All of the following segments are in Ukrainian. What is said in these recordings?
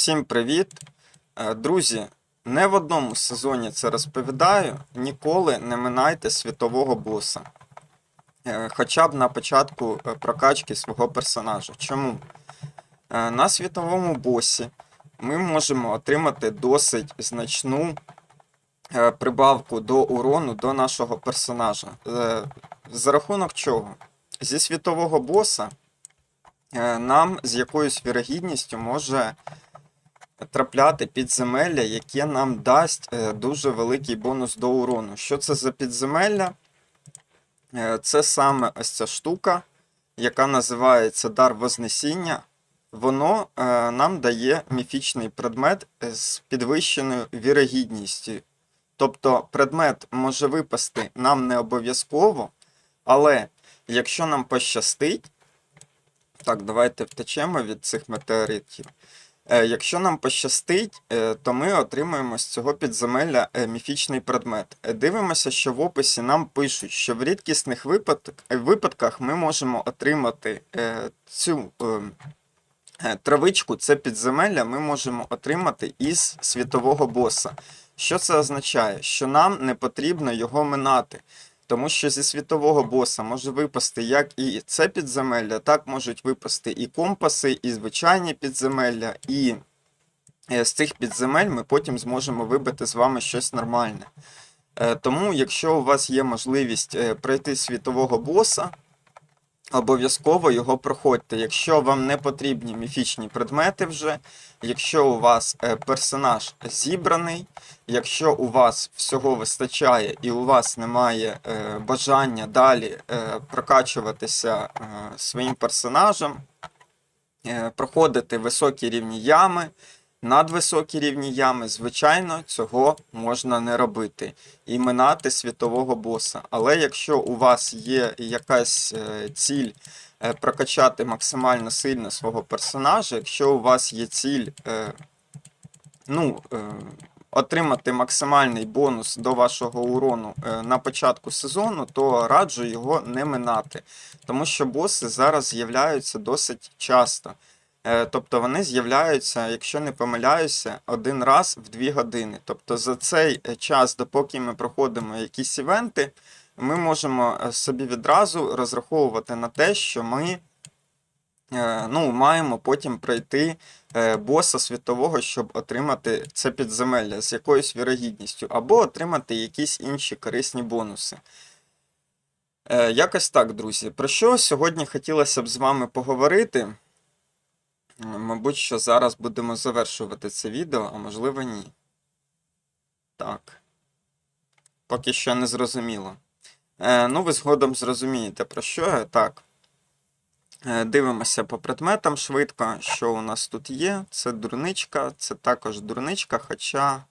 Всім привіт! Е, Друзі, не в одному сезоні це розповідаю. Ніколи не минайте світового боса. Е, Хоча б на початку е, прокачки свого персонажа. Чому? На світовому босі ми можемо отримати досить значну прибавку до урону до нашого персонажа. За рахунок чого? Зі світового боса нам з якоюсь вірогідністю може трапляти підземелля, яке нам дасть е, дуже великий бонус до урону. Що це за підземелля? Е, Це саме ось ця штука, яка називається Дар Вознесіння. Воно е, нам дає міфічний предмет з підвищеною вірогідністю. Тобто предмет може випасти нам не обов'язково, але якщо нам пощастить, так, давайте втечемо від цих метеоритів. Е, Якщо нам пощастить, е, то ми отримуємо з цього підземелля е, міфічний предмет. Дивимося, що в описі нам пишуть, що в рідкісних випадках ми можемо отримати цю травичку, це підземелля, ми можемо отримати із світового боса. Що це означає? Що нам не потрібно його минати. Тому що зі світового боса може випасти як і це підземелля, так можуть випасти і компаси, і звичайні підземелля, і е, з цих підземель ми потім зможемо вибити з вами щось нормальне. Е, Тому, якщо у вас є можливість е, пройти світового боса, обов'язково його проходьте. Якщо вам не потрібні міфічні предмети вже, якщо у вас е, персонаж зібраний, якщо у вас всього вистачає і у вас немає е, бажання далі е, прокачуватися своїм персонажем, проходити високі рівні ями, надвисокі рівні ями, звичайно, цього можна не робити і минати світового боса. Але якщо у вас є якась е, ціль е, прокачати максимально сильно свого персонажа, якщо у вас є ціль е, ну, отримати максимальний бонус до вашого урону на початку сезону, то раджу його не минати. Тому що боси зараз з'являються досить часто. Е, Тобто вони з'являються, якщо не помиляюся, один раз в дві години. Тобто за цей е, час, допоки ми проходимо якісь івенти, ми можемо е, собі відразу розраховувати на те, що ми ну, маємо потім пройти боса світового, щоб отримати це підземелля з якоюсь вірогідністю, або отримати якісь інші корисні бонуси. Якось так, друзі. Про що сьогодні хотілося б з вами поговорити? Мабуть, що зараз будемо завершувати це відео, а можливо ні. Так. Поки що не зрозуміло. Е, ну, ви згодом зрозумієте, про що я. Так. Е, дивимося по предметам швидко, що у нас тут є. Це дурничка, це також дурничка, хоча.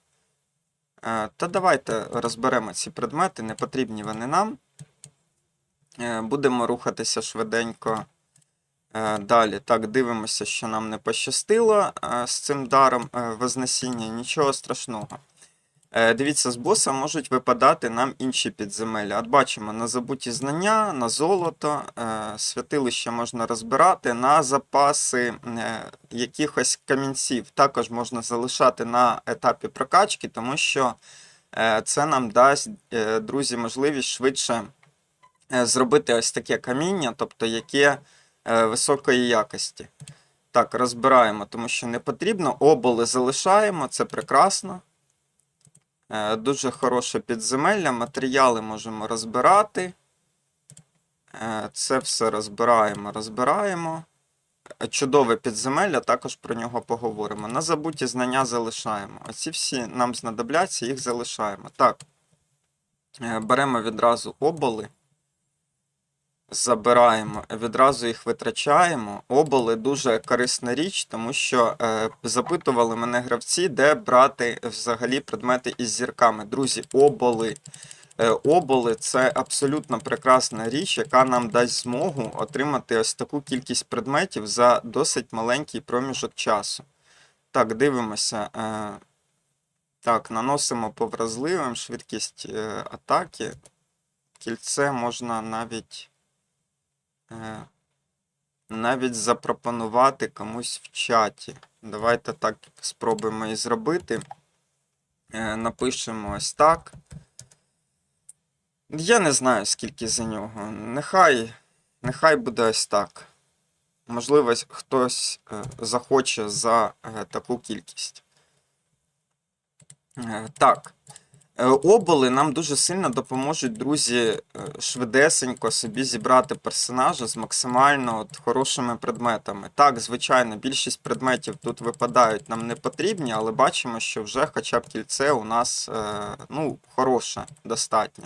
Е, та давайте розберемо ці предмети, не потрібні вони нам. Е, будемо рухатися швиденько. Е, Далі, так, дивимося, що нам не пощастило е, з цим даром е, Вознесіння, нічого страшного. Дивіться, з боса можуть випадати нам інші підземелля. От бачимо, на забуті знання, на золото, святилище можна розбирати, на запаси якихось камінців також можна залишати на етапі прокачки, тому що це нам дасть, друзі, можливість швидше зробити ось таке каміння, тобто яке високої якості. Так, розбираємо, тому що не потрібно. Оболи залишаємо, це прекрасно. Е, Дуже хороше підземелля, матеріали можемо розбирати. Е, Це все розбираємо, розбираємо. Е, Чудове підземелля, також про нього поговоримо. На забуті знання залишаємо. Оці всі нам знадобляться, їх залишаємо. Так. Е, Беремо відразу оболи. Забираємо, відразу їх витрачаємо. Оболи дуже корисна річ, тому що е, запитували мене гравці, де брати взагалі предмети із зірками. Друзі, оболи. Е, оболи це абсолютно прекрасна річ, яка нам дасть змогу отримати ось таку кількість предметів за досить маленький проміжок часу. Так, дивимося. Е, так, наносимо по вразливим швидкість е, атаки. Кільце можна навіть. Е, навіть запропонувати комусь в чаті. Давайте так спробуємо і зробити. Е, Напишемо ось так. Я не знаю, скільки за нього. Нехай, нехай буде ось так. Можливо, хтось е, захоче за таку кількість. Так. Е, Оболи нам дуже сильно допоможуть, друзі, е, швидесенько собі зібрати персонажа з максимально от хорошими предметами. Так, звичайно, більшість предметів тут випадають нам не потрібні, але бачимо, що вже хоча б кільце у нас е, ну, хороше, достатньо.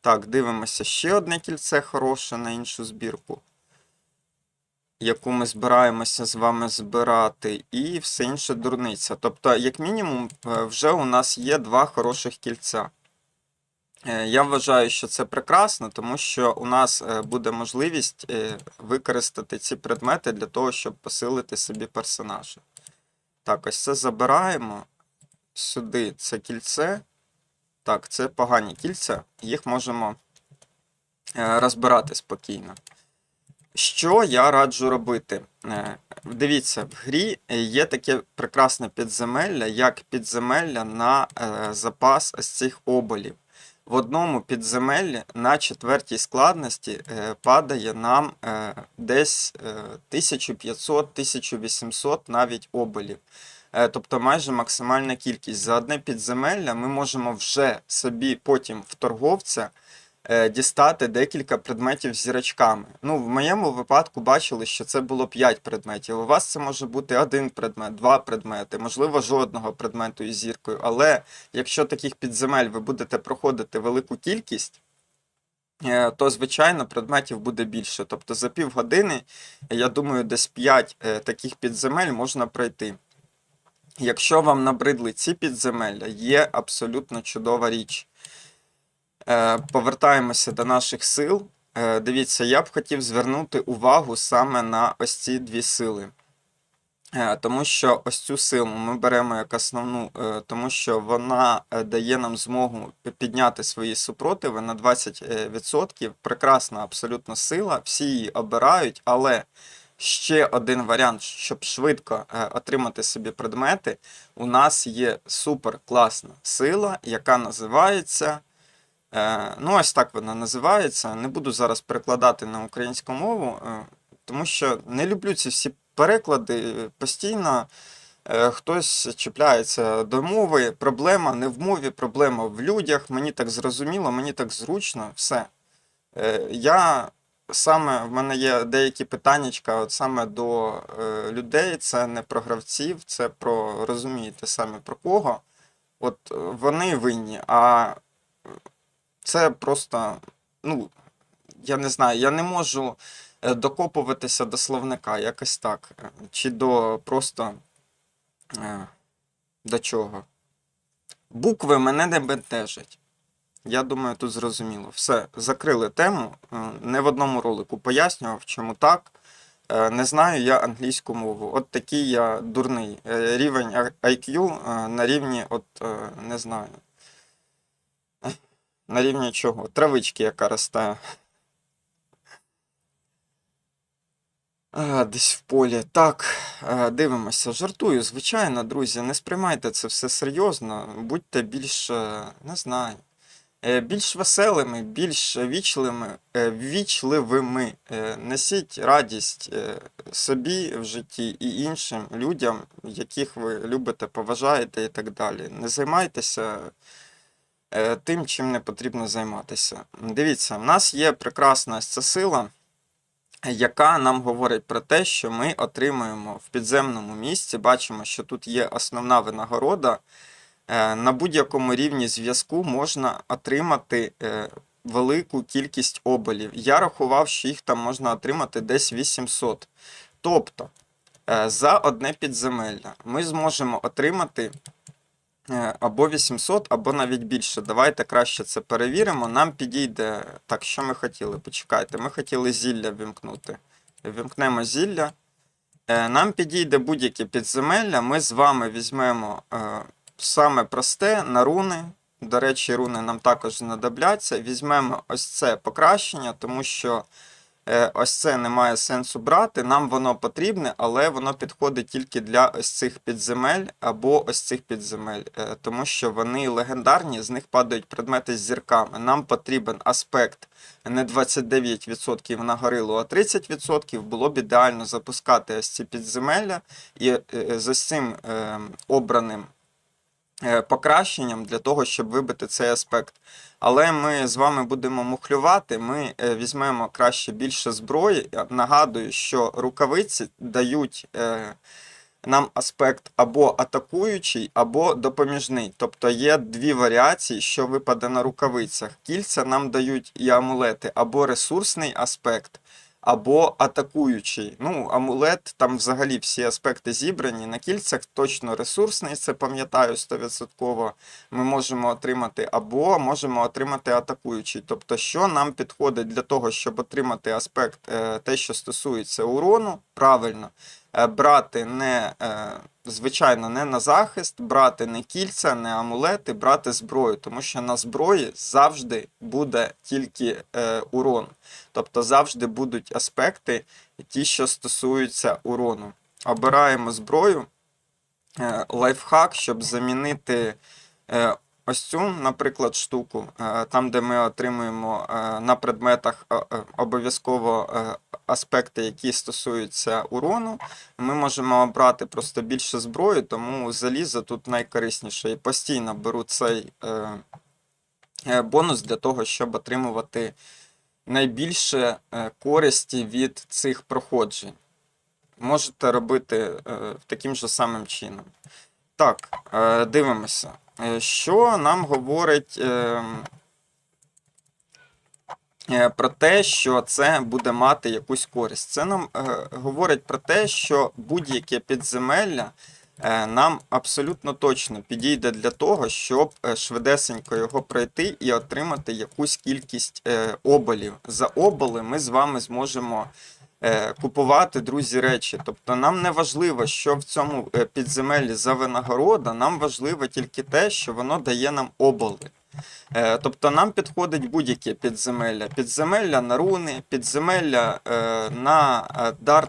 Так, дивимося ще одне кільце хороше на іншу збірку, яку ми збираємося з вами збирати, і все інше дурниця. Тобто, як мінімум, е, вже у нас є два хороших кільця. Е, Я вважаю, що це прекрасно, тому що у нас е, буде можливість використати ці предмети для того, щоб посилити собі персонажа. Так, ось це забираємо. Сюди це кільце. Так, це погані кільця, їх можемо розбирати спокійно. Що я раджу робити? Е, Дивіться, в грі є таке прекрасне підземелля, як підземелля на е, запас ось цих оболів. В одному підземеллі на четвертій складності е, падає нам десь е, 1500-1800 навіть оболів. Тобто майже максимальна кількість. За одне підземелля ми можемо вже собі потім в торговця дістати декілька предметів з зірочками. Ну, в моєму випадку бачили, що це було 5 предметів. У вас це може бути один предмет, два предмети, можливо, жодного предмету із зіркою. Але якщо таких підземель ви будете проходити велику кількість, е, то, звичайно, предметів буде більше. Тобто за півгодини, я думаю, десь 5 таких підземель можна пройти. Якщо вам набридли ці підземелля, є абсолютно чудова річ. Е, повертаємося до наших сил. Е, дивіться, я б хотів звернути увагу саме на ось ці дві сили. Е, тому що ось цю силу ми беремо як основну, тому що вона дає нам змогу підняти свої супротиви на 20%. Прекрасна абсолютно сила, всі її обирають, але ще один варіант, щоб швидко отримати собі предмети, у нас є супер класна сила, яка називається. Е, Ну, ось так вона називається. Не буду зараз перекладати на українську мову, е, тому що не люблю ці всі переклади. Постійно е, хтось чіпляється до мови. Проблема не в мові, проблема в людях. Мені так зрозуміло, мені так зручно, все. Я саме в мене є деякі питаннячка от саме до людей. Це не про гравців, це про розумієте самі про кого. От вони винні, а це просто, ну, я не знаю, я не можу е, докопуватися до словника, якось так. е, Чи до просто е, до чого. Букви мене не бентежать. Я думаю, тут зрозуміло. Все, закрили тему. Не в одному ролику пояснював, чому так. Не знаю я англійську мову. От такий я дурний. Рівень IQ на рівні, от не знаю. На рівні чого? Травички, яка росте. Десь в полі. Так, дивимося. Жартую, звичайно, друзі, не сприймайте це все серйозно. Будьте більш, е, не знаю, е, більш веселими, більш вічливими, е, вічливими. Несіть радість собі в житті і іншим людям, яких ви любите, поважаєте і так далі. Не займайтеся тим, чим не потрібно займатися. Дивіться, в нас є прекрасна ця сила, яка нам говорить про те, що ми отримуємо в підземному місці. Бачимо, що тут є основна винагорода. Е, На будь-якому рівні зв'язку можна отримати е, велику кількість оболів. Я рахував, що їх там можна отримати десь 800. Тобто, е, за одне підземелля ми зможемо отримати е, або 800, або навіть більше. Давайте краще це перевіримо. Нам підійде. Так, що ми хотіли? Почекайте, ми хотіли зілля вімкнути. Вімкнемо зілля. Е, Нам підійде будь-яке підземелля. Ми з вами візьмемо е, саме просте на руни. До речі, руни нам також знадобляться. Візьмемо ось це покращення, тому що е, ось це немає сенсу брати. Нам воно потрібне, але воно підходить тільки для ось цих підземель або ось цих підземель, е, тому що вони легендарні, з них падають предмети з зірками. Нам потрібен аспект не 29% на горилу, а 30%. Було б ідеально запускати ось ці підземелля і е, з ось цим е, обраним е, покращенням для того, щоб вибити цей аспект. Але ми з вами будемо мухлювати. Ми е, візьмемо краще більше зброї. Нагадую, що рукавиці дають е, нам аспект або атакуючий, або допоміжний. Тобто є дві варіації, що випаде на рукавицях. Кільця нам дають і амулети або ресурсний аспект. Або атакуючий. Ну, амулет, там взагалі всі аспекти зібрані. На кільцях точно ресурсний, це пам'ятаю 100%. Ми можемо отримати, або можемо отримати атакуючий. Тобто, що нам підходить для того, щоб отримати аспект, е, те, що стосується урону, правильно, брати не, е, звичайно, не на захист, брати не кільця, не амулети, брати зброю, тому що на зброї завжди буде тільки е, урон. Тобто завжди будуть аспекти, ті, що стосуються урону. Обираємо зброю, е, лайфхак, щоб замінити е, ось цю, наприклад, штуку, е, там, де ми отримуємо е, на предметах е, обов'язково аспекти, які стосуються урону. Ми можемо обрати просто більше зброї, тому залізо тут найкорисніше. І постійно беру цей бонус для того, щоб отримувати найбільше користі від цих проходжень. Можете робити таким же самим чином. Так, дивимося. Е, Що нам говорить е, е, про те, що це буде мати якусь користь? Це нам говорить про те, що будь-яке підземелля нам абсолютно точно підійде для того, щоб швидесенько його пройти і отримати якусь кількість оболів. За оболи ми з вами зможемо купувати, друзі, речі. Тобто нам не важливо, що в цьому е, підземеллі за винагорода, нам важливо тільки те, що воно дає нам оболи. Е, Тобто нам підходить будь-яке підземелля. Підземелля на руни, підземелля е, на е, дар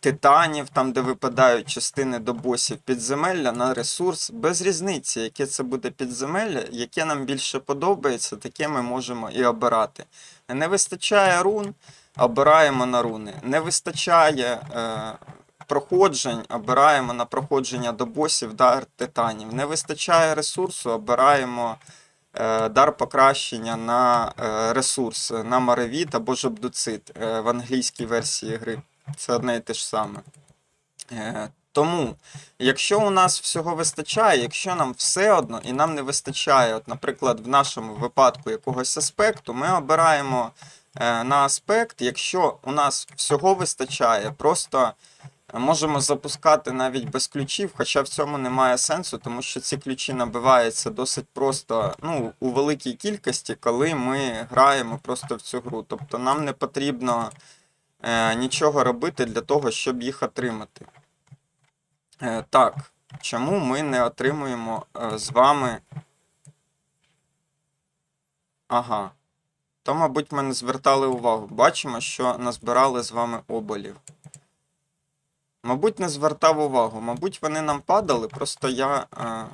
титанів, там де випадають частини до босів, підземелля на ресурс. Без різниці, яке це буде підземелля, яке нам більше подобається, таке ми можемо і обирати. Не вистачає рун, обираємо на руни. Не вистачає е, проходжень, обираємо на проходження до босів дар титанів. Не вистачає ресурсу, обираємо е, дар покращення на е, ресурс, на маревіт або жобдуцит е, в англійській версії гри. Це одне і те ж саме. Е, Тому, якщо у нас всього вистачає, якщо нам все одно і нам не вистачає, от, наприклад, в нашому випадку якогось аспекту, ми обираємо на аспект, якщо у нас всього вистачає, просто можемо запускати навіть без ключів, хоча в цьому немає сенсу, тому що ці ключі набиваються досить просто ну, у великій кількості, коли ми граємо просто в цю гру. Тобто нам не потрібно е, нічого робити для того, щоб їх отримати. Е, так, чому ми не отримуємо е, з вами. Ага. То, мабуть, ми не звертали увагу. Бачимо, що назбирали з вами оболів. Мабуть, не звертав увагу. Мабуть, вони нам падали, просто я е,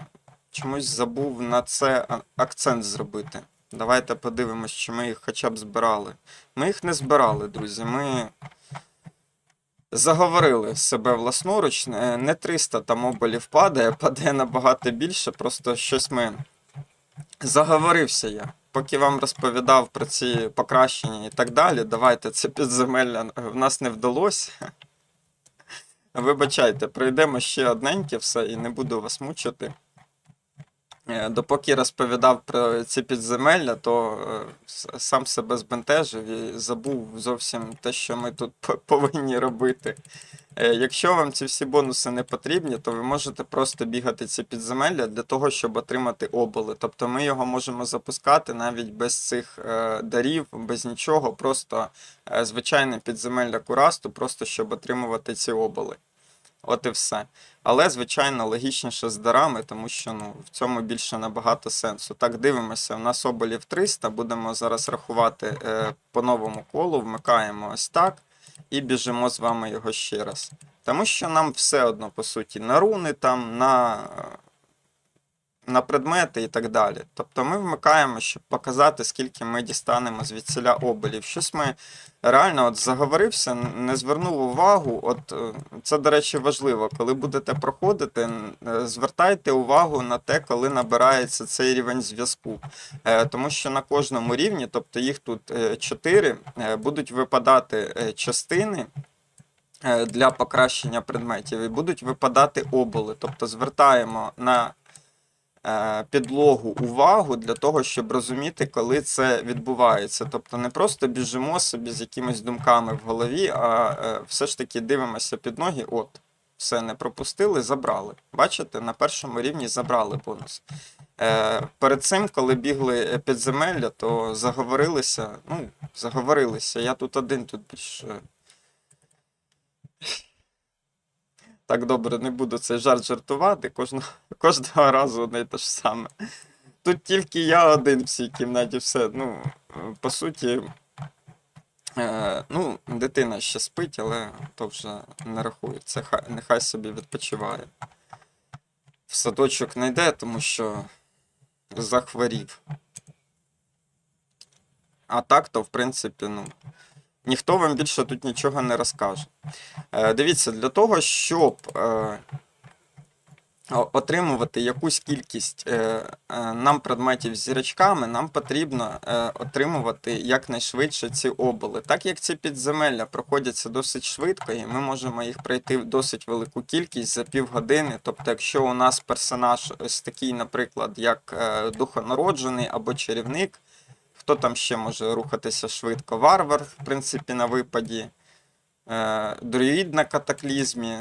чомусь забув на це акцент зробити. Давайте подивимось, чи ми їх хоча б збирали. Ми їх не збирали, друзі. Ми заговорили себе власноруч. Е, Не 300 там оболів падає, падає набагато більше, просто щось ми. Заговорився я. Поки вам розповідав про ці покращення і так далі, давайте це підземелля е, в нас не вдалося. Вибачайте, пройдемо ще одненьке все і не буду вас мучити. Е, Допоки розповідав про ці підземелля, то е, сам себе збентежив і забув зовсім те, що ми тут повинні робити. Е, Якщо вам ці всі бонуси не потрібні, то ви можете просто бігати ці підземелля для того, щоб отримати оболи. Тобто ми його можемо запускати навіть без цих дарів, без нічого, просто звичайне підземелля курасту, просто щоб отримувати ці оболи. От і все. Але, звичайно, логічніше з дарами, тому що ну, в цьому більше набагато сенсу. Так, дивимося, у нас оболів 300, будемо зараз рахувати е, по новому колу, вмикаємо ось так і біжимо з вами його ще раз. Тому що нам все одно, по суті, на руни, там, на, е, на предмети і так далі. Тобто ми вмикаємо, щоб показати, скільки ми дістанемо звідсіля оболів. Щось ми реально от заговорився, не звернув увагу. От е, це, до речі, важливо. Коли будете проходити, е, звертайте увагу на те, коли набирається цей рівень зв'язку. Е, Тому що на кожному рівні, тобто їх тут 4, будуть випадати частини. Для покращення предметів і будуть випадати оболи. Тобто звертаємо на підлогу увагу для того, щоб розуміти, коли це відбувається. Тобто не просто біжимо собі з якимись думками в голові, а е, все ж таки дивимося під ноги. От, все не пропустили, забрали. Бачите, на першому рівні забрали бонус. Е, перед цим, коли бігли е, підземелля, то заговорилися. Ну, заговорилися. Я тут один, тут більш. е, Так добре, не буду цей жарт жартувати. Кожного, кожного разу й те ж саме. Тут тільки я один в цій кімнаті, все. Ну, по суті, е, ну, дитина ще спить, але то вже не рахується. Хай, нехай собі відпочиває. В садочок не йде, тому що захворів. А так, то, в принципі, ну, ніхто вам більше тут нічого не розкаже. Е, Дивіться, для того, щоб е, отримувати якусь кількість е, нам предметів з зірочками, нам потрібно отримувати якнайшвидше ці оболи. Так як ці підземелля проходяться досить швидко, і ми можемо їх пройти в досить велику кількість за півгодини. Тобто, якщо у нас персонаж ось такий, наприклад, як духонароджений або чарівник, хто там ще може рухатися швидко? Варвар, в принципі, на випаді е, друїд на катаклізмі.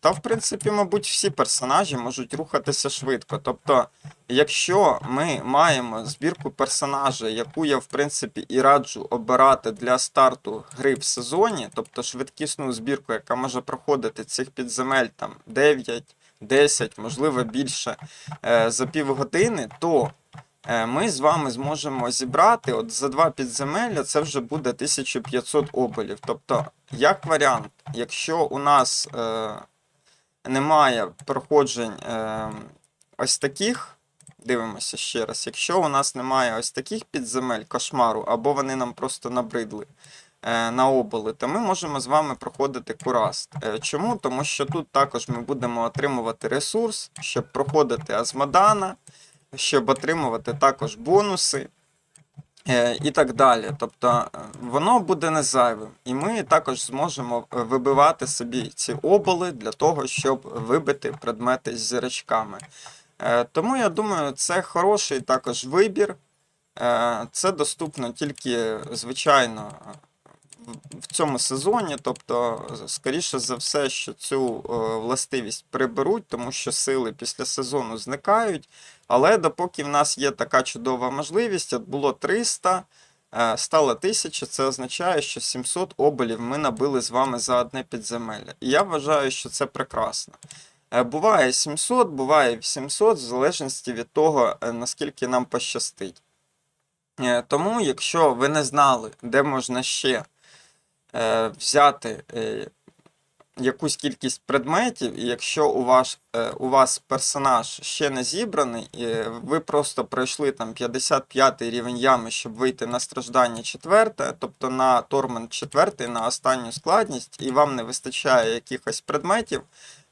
Та, в принципі, мабуть, всі персонажі можуть рухатися швидко. Тобто, якщо ми маємо збірку персонажа, яку я, в принципі, і раджу обирати для старту гри в сезоні, тобто швидкісну збірку, яка може проходити цих підземель там 9, 10, можливо, більше е, за півгодини, то ми з вами зможемо зібрати от за два підземелля це вже буде 1500 оболів. Тобто, як варіант, якщо у нас е, немає проходжень е, ось таких, дивимося ще раз, якщо у нас немає ось таких підземель кошмару, або вони нам просто набридли е, на оболи, то ми можемо з вами проходити кураст. Е, чому? Тому що тут також ми будемо отримувати ресурс, щоб проходити Азмодана, щоб отримувати також бонуси. е, І так далі. Тобто е, воно буде не зайвим. І ми також зможемо е, вибивати собі ці оболи для того, щоб вибити предмети з зірочками. Тому я думаю, це хороший також вибір. Це доступно тільки, звичайно, в- цьому сезоні. Тобто, скоріше за все, що цю е, властивість приберуть, тому що сили після сезону зникають. Але допоки в нас є така чудова можливість, от було 300, е, стало 1000, це означає, що 700 оболів ми набили з вами за одне підземелля. І я вважаю, що це прекрасно. Е, Буває 700, буває 800, в залежності від того, наскільки нам пощастить. Тому, якщо ви не знали, де можна ще взяти е, якусь кількість предметів, і якщо у вас, е, у вас персонаж ще не зібраний, і ви просто пройшли там 55 рівень ями, щоб вийти на страждання 4, тобто на тормент 4, на останню складність, і вам не вистачає якихось предметів,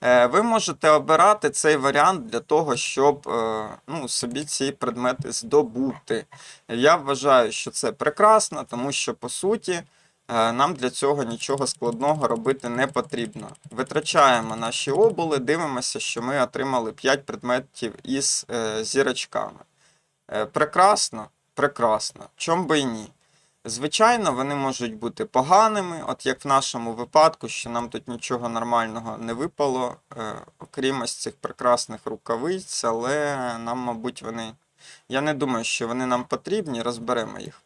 е, ви можете обирати цей варіант для того, щоб е, ну, собі ці предмети здобути. Я вважаю, що це прекрасно, тому що по суті. Е, Нам для цього нічого складного робити не потрібно. Витрачаємо наші оболи, дивимося, що ми отримали 5 предметів із е, зірочками. Е, прекрасно, прекрасно. Чом би і ні. Звичайно, вони можуть бути поганими, от як в нашому випадку, що нам тут нічого нормального не випало, окрім ось цих прекрасних рукавиць, але нам, мабуть, вони. Я не думаю, що вони нам потрібні, розберемо їх.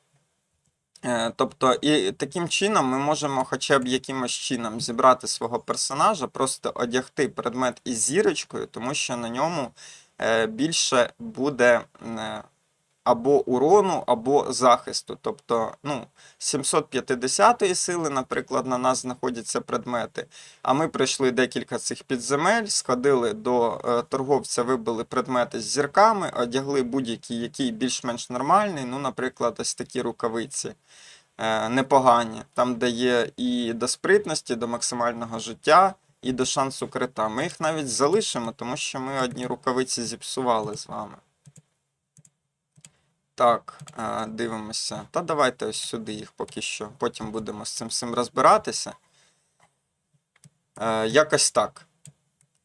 Е, Тобто, і таким чином ми можемо хоча б якимось чином зібрати свого персонажа, просто одягти предмет із зірочкою, тому що на ньому е, більше буде е, або урону, або захисту. Тобто, ну, 750-ї сили, наприклад, на нас знаходяться предмети. А ми пройшли декілька цих підземель, сходили до е, торговця, вибили предмети з зірками, одягли будь-який, який більш-менш нормальний. Ну, наприклад, ось такі рукавиці е, непогані, там, де є і до спритності, до максимального життя, і до шансу крита. Ми їх навіть залишимо, тому що ми одні рукавиці зіпсували з вами. Так, е, дивимося. Та давайте ось сюди їх поки що. Потім будемо з цим всім розбиратися. Е, Якось так.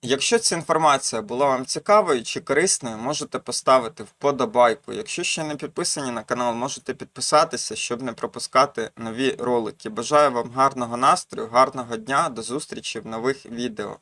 Якщо ця інформація була вам цікавою чи корисною, можете поставити вподобайку. Якщо ще не підписані на канал, можете підписатися, щоб не пропускати нові ролики. Бажаю вам гарного настрою, гарного дня, до зустрічі в нових відео.